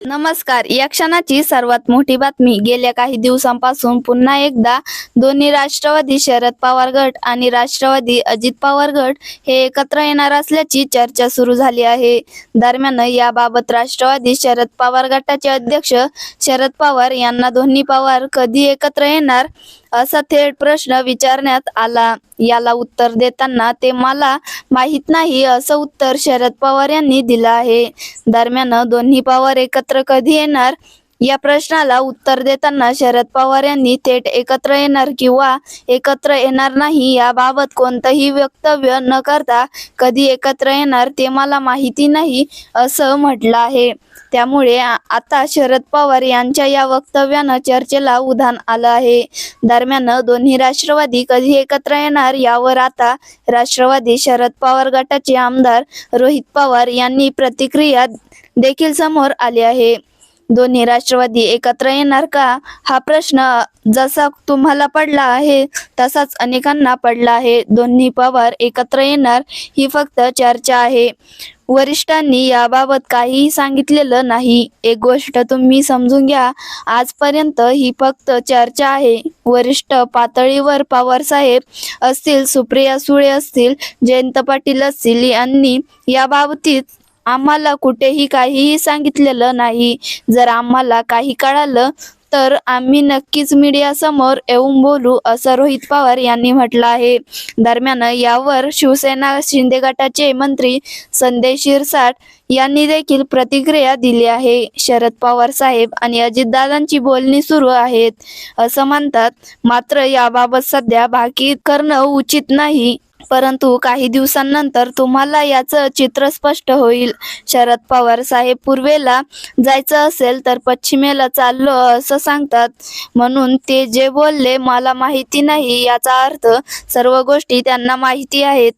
नमस्कार. या क्षणाची सर्वात मोठी बातमी. गेल्या काही दिवसांपासून पुन्हा एकदा दोन्ही राष्ट्रवादी शरद पवार गट आणि राष्ट्रवादी अजित पवार गट हे एकत्र येणार असल्याची चर्चा सुरू झाली आहे. दरम्यान याबाबत राष्ट्रवादी शरद पवार गटाचे अध्यक्ष शरद पवार यांना दोन्ही पवार कधी एकत्र येणार? असा थेट प्रश्न विचारण्यात आला. याला उत्तर देताना ते मला माहीत नाही असं उत्तर शरद पवार यांनी दिलं आहे. दरम्यान दोन्ही पवार एकत्र कधी येणार? या प्रश्नाला उत्तर देताना शरद पवार यांनी थेट एकत्र येणार किंवा एकत्र येणार नाही याबाबत कोणतंही वक्तव्य न करता कधी एकत्र येणार ते मला माहिती नाही असं म्हटलं आहे. त्यामुळे आता शरद पवार यांच्या या वक्तव्यानं चर्चेला उधाण आलं आहे. दरम्यान दोन्ही राष्ट्रवादी कधी एकत्र येणार यावर आता राष्ट्रवादी शरद पवार गटाचे आमदार रोहित पवार यांनी प्रतिक्रिया देखील समोर आली आहे. दोन्ही राष्ट्रवादी एकत्र येणार का? हा प्रश्न जसा तुम्हाला पडला आहे तसाच अनेकांना पडला आहे. दोन्ही पवार एकत्र येणार ही फक्त चर्चा आहे. वरिष्ठांनी याबाबत काहीही सांगितलेलं नाही. एक गोष्ट तुम्ही समजून घ्या आजपर्यंत ही फक्त चर्चा आहे. वरिष्ठ पातळीवर पवार साहेब असतील सुप्रिया सुळे असतील जयंत पाटील असतील यांनी याबाबतीत आम्हाला कुठेही काहीही सांगितलेलं नाही. जर आम्हाला काही कळालं तर आम्ही नक्कीच मीडिया समोर येऊन बोलू असं रोहित पवार यांनी म्हटलं आहे. दरम्यान यावर शिवसेना शिंदे गटाचे मंत्री संजय शिरसाट यांनी देखील प्रतिक्रिया दिली आहे. शरद पवार साहेब आणि अजितदादांची बोलणी सुरू आहेत. असं म्हणतात मात्र याबाबत सध्या बाकी करणं उचित नाही. परंतु काही दिवसांनंतर तुम्हाला याचं चित्र स्पष्ट होईल. शरद पवार साहेब पूर्वेला जायचं असेल तर पश्चिमेला चाललो असं सांगतात. म्हणून ते जे बोलले मला माहिती नाही. याचा अर्थ सर्व गोष्टी त्यांना माहिती आहेत.